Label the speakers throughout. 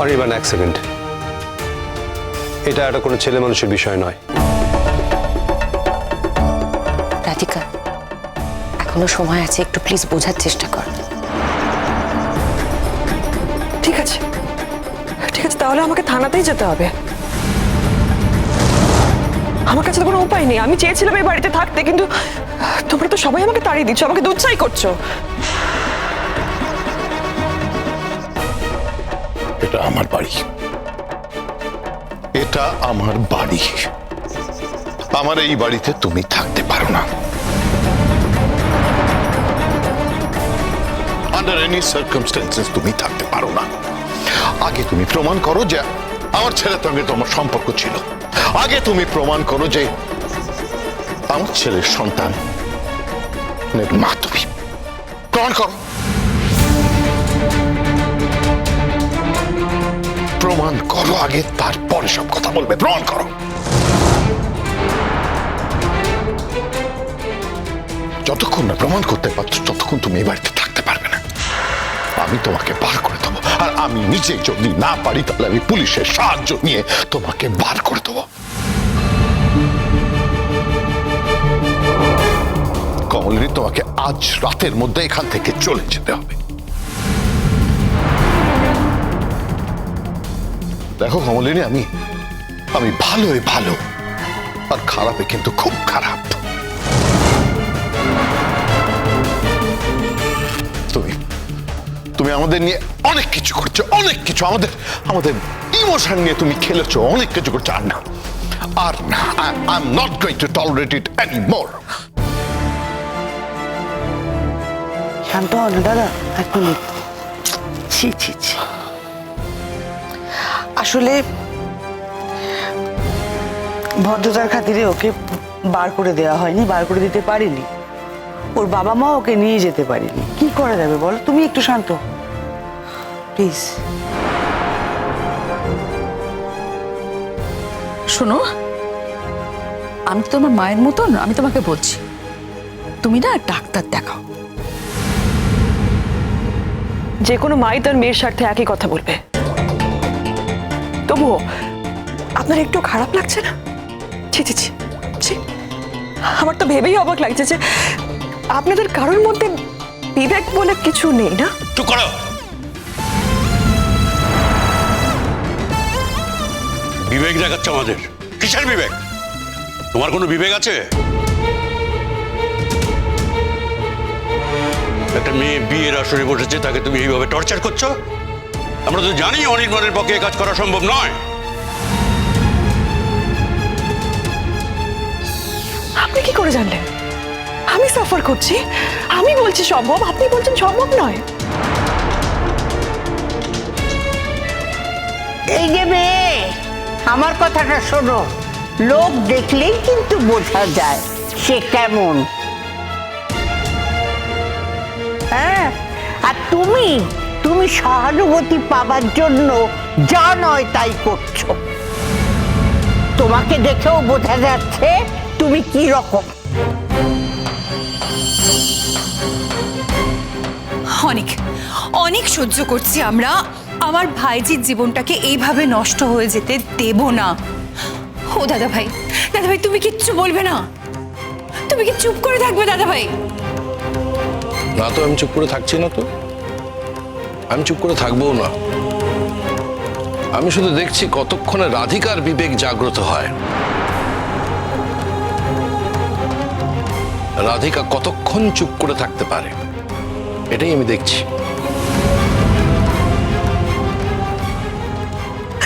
Speaker 1: Or even accident এটা একটা কোনো ছেলে মানুষের বিষয় নয়।
Speaker 2: রাধিকা এখনও সময় আছে একটু প্লিজ বোঝার চেষ্টা কর।
Speaker 3: ঠিক আছে। ঠিক আছে তাহলে আমাকে থানাতেই যেতে হবে। আমার কাছে তো কোনো উপায় নেই। আমি চেয়েছিলাম এই বাড়িতে থাকতে কিন্তু তোমরা তো সবাই আমাকে তাড়িয়ে দিচ্ছ আমাকে দুচ্ছাই করছ।
Speaker 4: এটা আমার বাড়ি। এটা আমার বাড়ি। আমার এই বাড়িতে তুমি থাকতে পারো না। আন্ডার এনি সার্কামস্টেন্সেস তুমি থাকতে পারো না। আগে তুমি প্রমাণ করো যে আমার ছেলের সঙ্গে তোমার সম্পর্ক ছিল। আগে তুমি প্রমাণ করো যে আমার ছেলের সন্তান মা তুমি। প্রমাণ করো। প্রমাণ করো আগে, তারপরে সব কথা বলবে। প্রমাণ করো। যতক্ষণ না প্রমাণ করতে পারছ, ততক্ষণ তুমি এই বাড়িতে থাকতে পারবে না। আমি তোমাকে বার করে দেবো। আর আমি নিজে যদি না পারি, তাহলে আমি পুলিশের সাহায্য নিয়ে তোমাকে বার করে দেবো। কমলিনী তোমাকে আজ রাতের মধ্যে এখান থেকে চলে যেতে হবে। দেখো কমলিনী, আমি আমি ভালোই ভালো, আর খারাপে কিন্তু খুব খারাপ। তুমি তুমি আমাদের নিয়ে অনেক কিছু করছ, অনেক কিছু, আমাদের আমাদের ইমোশন নিয়ে তুমি খেলেছো, অনেক কিছু করছ, আর না আর না I am not going to tolerate it any more
Speaker 5: শান্ত হও না দাদা, এক মিনিট। ছি ছি ছি। আসলে ভদ্রতার খাতিরে ওকে বার করে দেওয়া হয়নি বার করে দিতে পারিনি। ওর বাবা মা ওকে নিয়ে যেতে পারিনি। কি করা যাবে বলো? তুমি একটু শান্ত। প্লিজ
Speaker 6: শোনো আমি তো তোমার মায়ের মতন আমি তোমাকে বলছি তুমি না ডাক্তার দেখাও।
Speaker 3: যে কোনো মাই তার মেয়ের স্বার্থে একই কথা বলবে। তবুও আপনার একটু খারাপ লাগছে না? ছি ছি ছি আমার তো ভেবেই অবাক লাগছে যে আপনাদের কারোর মধ্যে বিবেক বলে কিছু নেই না?
Speaker 7: চুপ করো। বিবেক দেখাচ্ছে আমাদের। কিসের বিবেক? তোমার কোনো বিবেক আছে? একটা মেয়ে বিয়ের আসরে বসেছে, তাকে তুমি এইভাবে টর্চার করছ? আমরা তো জানি অনির্বাণের পক্ষে কাজ করা সম্ভব নয়।
Speaker 3: আপনি কি করে জানলেন? আমি সাফার করছি। আমি বলছি সম্ভব আপনি বলছেন সম্ভব নয়।
Speaker 8: এই যে মেয়ে আমার কথাটা শোনো। লোক দেখলেই কিন্তু বোঝা যায় সে কেমন। হ্যাঁ আর তুমি তুমি সহানুভূতি পাবার জন্য যা নয় তাই করছ। তোমাকে দেখেও বোঝা যাচ্ছে তুমি কি রকম।
Speaker 9: অনেক অনেক সহ্য করছি আমরা। আমার ভাইজির জীবনটাকে এইভাবে নষ্ট হয়ে যেতে দেব না। ও দাদা ভাই দাদা ভাই তুমি কিচ্ছু বলবে না। তুমি কি চুপ করে থাকবে দাদা ভাই
Speaker 10: না তো আমি চুপ করে থাকছি না তো। আমি চুপ করে থাকবোও না। আমি শুধু দেখছি কতক্ষণে রাধিকার বিবেক জাগ্রত হয়। রাধিকা কতক্ষণ চুপ করে থাকতে পারে, এটাই আমি দেখছি।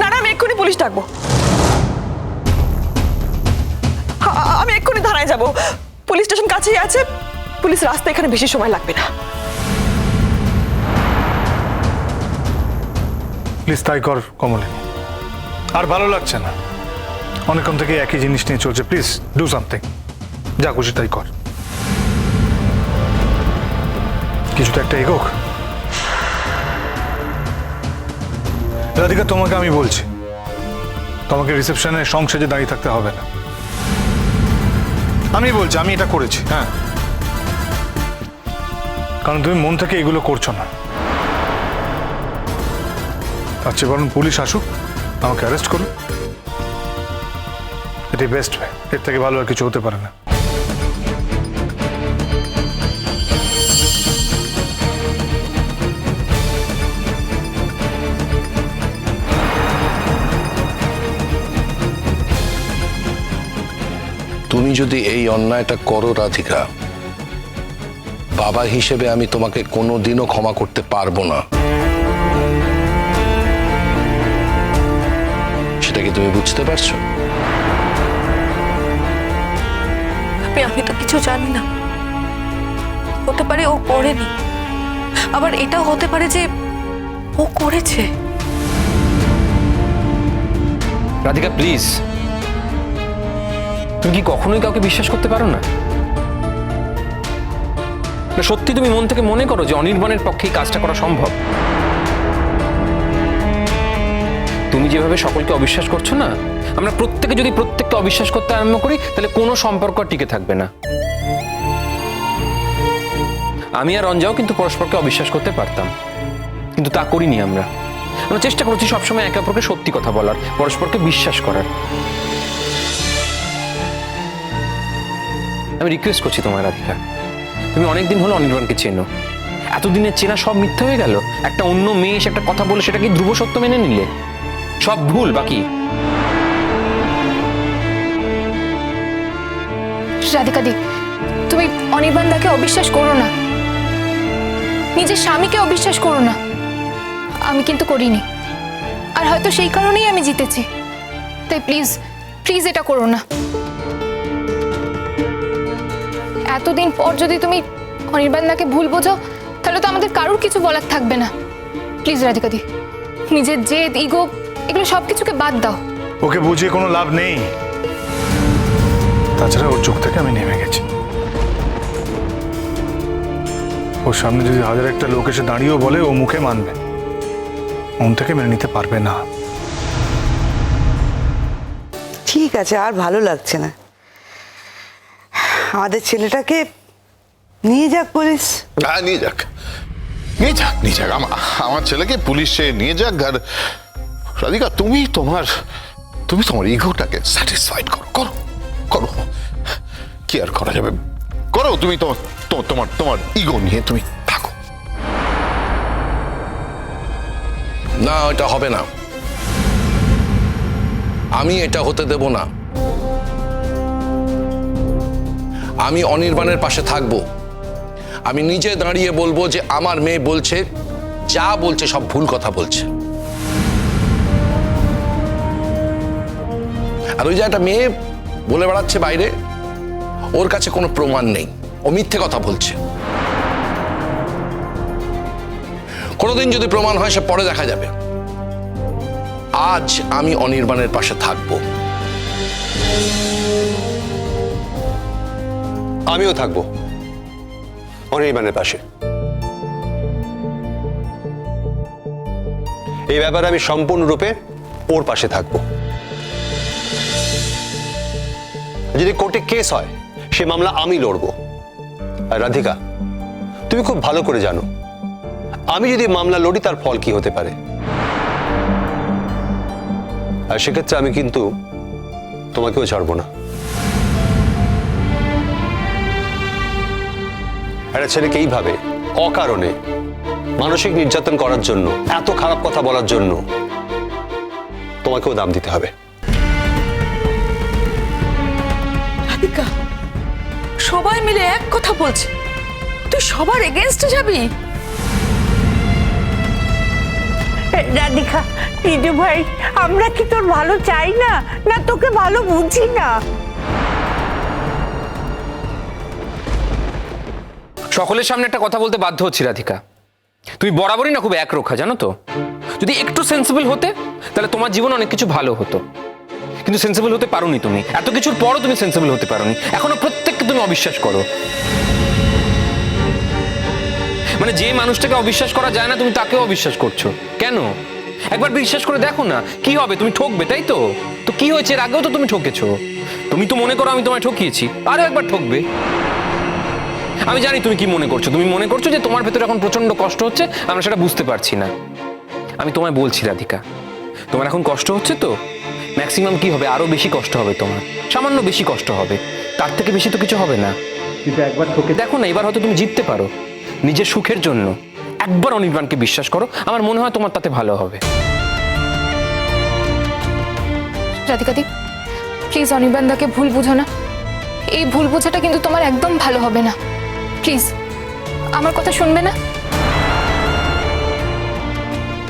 Speaker 3: না না, আমি এক্ষুনি পুলিশ ডাকবো। আমি এক্ষুনি থানায় যাব। পুলিশ স্টেশন কাছেই আছে। পুলিশ রাস্তা এখানে বেশি সময় লাগবে না।
Speaker 11: প্লিজ তাই কর কমলিনী আর ভালো লাগছে না। অনেকক্ষণ থেকে একই জিনিস নিয়ে চলছে। প্লিজ ডু সামথিং যা খুশি তাই কর। কিছুটা একটা এগোক। রাধিকা, তোমাকে আমি বলছি, তোমাকে রিসেপশনে সংসেজে দাঁড়িয়ে থাকতে হবে না। আমি বলছি, আমি এটা করেছি হ্যাঁ। কারণ তুমি মন থেকে এগুলো করছ না। আচ্ছা বরং পুলিশ আসুক, আমাকে অ্যারেস্ট করুন। এটাই বেস্ট ওয়ে এর থেকে ভালো আর কিছু হতে পারে না।
Speaker 10: তুমি যদি এই অন্যায়টা করো, রাধিকা, বাবা হিসেবে আমি তোমাকে কোনোদিনও ক্ষমা করতে পারব না। সেটা কি তুমি বুঝতে পারছ?
Speaker 3: আমি আমি তো কিছু জানি না। হতে পারে ও করেনি। আবার এটাও হতে পারে যে ও করেছে।
Speaker 12: রাধিকা প্লিজ তুমি কি কখনোই কাউকে বিশ্বাস করতে পারো না? না সত্যি তুমি মন থেকে মনে করো যে অনির্বাণের পক্ষে এই কাজটা করা সম্ভব। তুমি যেভাবে সকলকে অবিশ্বাস করছ না, আমরা প্রত্যেকে যদি প্রত্যেককে অবিশ্বাস করতে আরম্ভ করি, তাহলে কোনো সম্পর্ক টিকে থাকবে না। আমি আর রঞ্জাও কিন্তু পরস্পরকে অবিশ্বাস করতে পারতাম। কিন্তু তা করিনি আমরা। আমরা চেষ্টা করছি সবসময় একে অপরকে সত্যি কথা বলার, পরস্পরকে বিশ্বাস করার। আমি রিকোয়েস্ট করছি তোমার রাধিকা, তুমি অনেকদিন হলো অনির্বাণকে চেনো। এতদিনের চেনা সব মিথ্যা হয়ে গেল। একটা অন্য মেয়ে এসে একটা কথা বলে সেটা কি ধ্রুব সত্য মেনে নিলে? সব ভুল বাকি।
Speaker 9: রাধিকাদি তুমি অনির্বাণদাকে অবিশ্বাস করো না। নিজের স্বামীকে অবিশ্বাস করো না। আমি কিন্তু করিনি। আর হয়তো সেই কারণেই আমি জিতেছি। তাই প্লিজ প্লিজ এটা করো না। এতদিন পর যদি তুমি অনির্বাণদাকে ভুল বোঝো, তাহলে তো আমাদের কারোর কিছু বলার থাকবে না। প্লিজ রাধিকাদি নিজের জেদ, ইগো এগুলো সব কিছুকে বাদ দাও।
Speaker 11: ওকে বুঝিয়ে কোনো লাভ নেই। তাছাড়া ওর চোখ থেকে আমি নেমে গেছি। ওর সামনে যদি হাজার একটা লোক এসে দাঁড়িয়েও বলে ও মুখে মানবে। মন থেকে মেনে নিতে পারবে না।
Speaker 5: ঠিক আছে আর ভালো লাগছে না। আমাদের ছেলেটাকে নিয়ে যাক পুলিশ।
Speaker 4: হ্যাঁ নিয়ে যাক। নিয়ে যাক নিয়ে যাক। আমা- আমার ছেলেকে পুলিশে নিয়ে যাক আর রাধিকা, তুমি তোমার তুমি তোমার ইগোটাকে স্যাটিসফাইড করো করো করো। কি আর করা যাবে? করো তুমি তোমার তোমার তোমার ইগো নিয়ে তুমি থাকো।
Speaker 10: না, এটা হবে না। আমি এটা হতে দেব না। আমি অনির্বাণের পাশে থাকব। আমি নিজে দাঁড়িয়ে বলব যে, আমার মেয়ে বলছে, যা বলছে সব ভুল কথা বলছে। আর ওই যে একটা মেয়ে বলে বেড়াচ্ছে বাইরে, ওর কাছে কোনো প্রমাণ নেই। ও মিথ্যে কথা বলছে। কোনোদিন যদি প্রমাণ হয়, সে পরে দেখা যাবে। আজ আমি অনির্বাণের পাশে থাকব।
Speaker 1: আমিও থাকব অনির্বাণের পাশে। এই ব্যাপারে আমি সম্পূর্ণরূপে ওর পাশে থাকব। যদি কোর্টে কেস হয়, সে মামলা আমি লড়বো। আর রাধিকা, তুমি খুব ভালো করে জানো, আমি যদি মামলা লড়ি, তার ফল কি হতে পারে? আর সেক্ষেত্রে আমি কিন্তু তোমাকেও ছাড়বো না। একটা ছেলেকে এইভাবে, অকারণে, মানসিক নির্যাতন করার জন্য, এত খারাপ কথা বলার জন্য, তোমাকেও দাম দিতে হবে।
Speaker 3: সবাই মিলে এক কথা বলছে। তুই সবার এগেনস্টে যাবি?
Speaker 8: রাধিকা রিজু ভাই আমরা কি তোর ভালো চাই না? না তোকে ভালো বুঝি না।
Speaker 12: সকলের সামনে একটা কথা বলতে বাধ্য হচ্ছি রাধিকা। তুমি বরাবরই না খুব একরোখা জানো তো? যদি একটু সেন্সিবল হতে তাহলে তোমার জীবন অনেক কিছু ভালো হতো। কিন্তু সেন্সিবল হতে পারোনি তুমি। এত কিছুর পরও তুমি সেন্সিবল হতে পারোনি। এখনও প্রত্যেককে তুমি অবিশ্বাস করো। মানে যে মানুষটাকে অবিশ্বাস করা যায় না, তুমি তাকেও অবিশ্বাস করছ। কেন? একবার বিশ্বাস করে দেখো না, কি হবে? তুমি ঠকবে, তাই তো? তো কি হয়েছে? এর আগেও তো তুমি ঠকেছো। তুমি তো মনে করো আমি তোমায় ঠকিয়েছি আরও একবার ঠকবে। আমি জানি তুমি কি মনে করছ। তুমি মনে করছ যে তোমার ভেতরে এখন প্রচণ্ড কষ্ট হচ্ছে, আমরা সেটা বুঝতে পারছি না। আমি তোমায় বলছি, রাধিকা। তোমার এখন কষ্ট হচ্ছে তো? ম্যাক্সিমাম কি হবে? আরও বেশি কষ্ট হবে তোমার। সামান্য বেশি কষ্ট হবে। তার থেকে বেশি তো কিছু হবে না। কিন্তু একবার ঠকে দেখো না এবার হয়তো তুমি জিততে পারো। নিজের সুখের জন্য। একবার অনির্বাণকে বিশ্বাস করো। আমার মনে হয় তোমার তাতে ভালো হবে।
Speaker 13: রাধিকাদি প্লিজ অনির্বাণদাকে ভুল বুঝো না। এই ভুল বোঝাটা কিন্তু তোমার একদম ভালো হবে না। প্লিজ আমার কথা শুনবে না?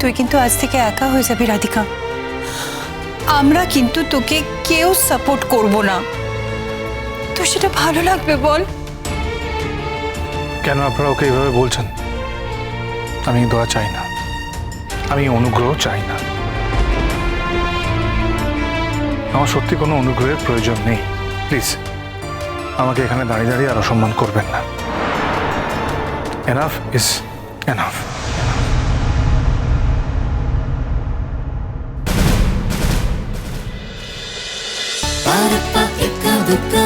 Speaker 9: তুই কিন্তু আজ থেকে একা হয়ে যাবি রাধিকা। আমরা কিন্তু তোকে কেউ সাপোর্ট করব না। তো সেটা ভালো লাগবে, বল।
Speaker 11: কেন আপনারা ওকে এইভাবে বলছেন? আমি দোয়া চাই না। আমি অনুগ্রহ চাই না। আমার সত্যি কোনো অনুগ্রহের প্রয়োজন নেই। প্লিজ, আমাকে এখানে দাঁড়িয়ে দাঁড়িয়ে আর অসম্মান করবেন না। এনাফ ইজ এনাফ
Speaker 14: பாரப்பா எக்கா துக்கா